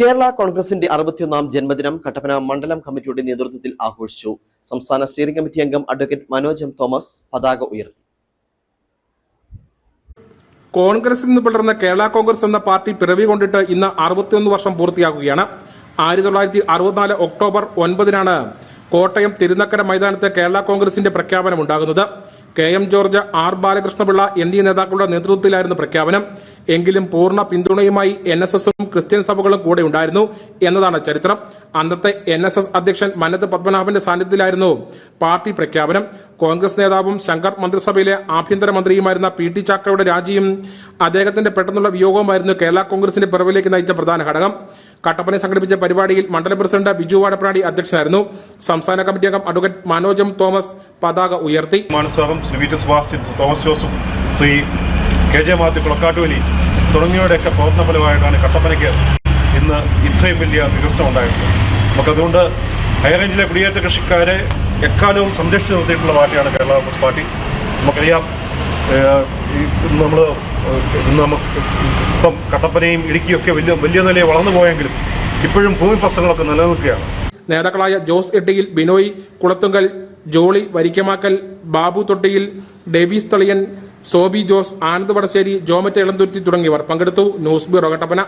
കേരള കോൺഗ്രസിന്റെ അറുപത്തിയൊന്നാം ജന്മദിനം കട്ടപ്പന മണ്ഡലം കമ്മിറ്റിയുടെ നേതൃത്വത്തിൽ ആഘോഷിച്ചു. സംസ്ഥാന സ്റ്റിയറിംഗ് കമ്മിറ്റി അംഗം അഡ്വക്കേറ്റ് മനോജ് എം തോമസ് പതാക ഉയർത്തി. കോൺഗ്രസിൽ നിന്ന് പിളർന്ന കേരള കോൺഗ്രസ് എന്ന പാർട്ടി പിറവി കൊണ്ടിട്ട് ഇന്ന് അറുപത്തിയൊന്ന് വർഷം പൂർത്തിയാക്കുകയാണ് ആയിരത്തി തൊള്ളായിരത്തി അറുപത്തിനാല് ഒക്ടോബർ ഒൻപതിനാണ് കോട്ടയം തിരുനക്കര മൈതാനത്ത് കേരള കോൺഗ്രസിന്റെ പ്രഖ്യാപനം ഉണ്ടാകുന്നത്. K M George R Balakrishnapillai എന്നീ നേതാക്കളുടെ നേതൃത്വത്തിലായിരുന്നു പ്രഖ്യാപനം. എങ്കിലും പൂർണ പിന്തുണയുമായി എൻ എസ് എസും ക്രിസ്ത്യൻ സഭകളും കൂടെ ഉണ്ടായിരുന്നു എന്നതാണ് ചരിത്രം. അന്നത്തെ എൻ എസ് എസ് അധ്യക്ഷൻ മനത് പത്മനാഭന്റെ സാന്നിധ്യത്തിലായിരുന്നു പാർട്ടി പ്രഖ്യാപനം. കോൺഗ്രസ് നേതാവും ശങ്കർ മന്ത്രിസഭയിലെ ആഭ്യന്തരമന്ത്രിയുമായിരുന്ന പി ടി ചാക്കോയുടെ രാജിയും അദ്ദേഹത്തിന്റെ പെട്ടെന്നുള്ള വിയോഗവുമായിരുന്നു കേരള കോൺഗ്രസിന്റെ പിറവിലേക്ക് നയിച്ച പ്രധാന ഘടകം. കട്ടപ്പന സംഘടിപ്പിച്ച പരിപാടിയിൽ മണ്ഡലം പ്രസിഡന്റ് ബിജു വാടപ്രാണി അധ്യക്ഷനായിരുന്നു. സംസ്ഥാന കമ്മിറ്റി അംഗം അഡ്വക്കേറ്റ് മനോജം തോമസ് പതാക ഉയർത്തി. Thomas Shri K J Mathew Kulakkattuvali തുടങ്ങിയവരുടെയൊക്കെ പ്രവർത്തന ഫലമായിട്ടാണ് കട്ടപ്പനയ്ക്ക് ഇന്ന് ഇത്രയും വലിയ വികസനം ഉണ്ടായിട്ടുള്ളത്. നമുക്കതുകൊണ്ട് ഹൈറേഞ്ചിലെ കുടിയേറ്റ കൃഷിക്കാരെ എക്കാലവും സംരക്ഷിച്ചു നിർത്തിയിട്ടുള്ള പാർട്ടിയാണ് കേരള കോൺഗ്രസ് പാർട്ടി. നമുക്കറിയാം നമ്മൾ നമുക്ക് ഇപ്പം കട്ടപ്പനയും ഇടുക്കിയൊക്കെ വലിയ വലിയ നിലയിൽ വളർന്നു പോയെങ്കിലും ഇപ്പോഴും ഭൂമി പ്രശ്നങ്ങളൊക്കെ നിലനിൽക്കുകയാണ്. നേതാക്കളായ Jose Ettiyil Binoy Kulathunkal Jolly Varikkamakkal Babu Thottiyil Davis Thaliyan Sobi Jose Anand Vadassery Jomet Elanthuruthi തുടങ്ങിയവർ പങ്കെടുത്തു. News bureau Kattappana.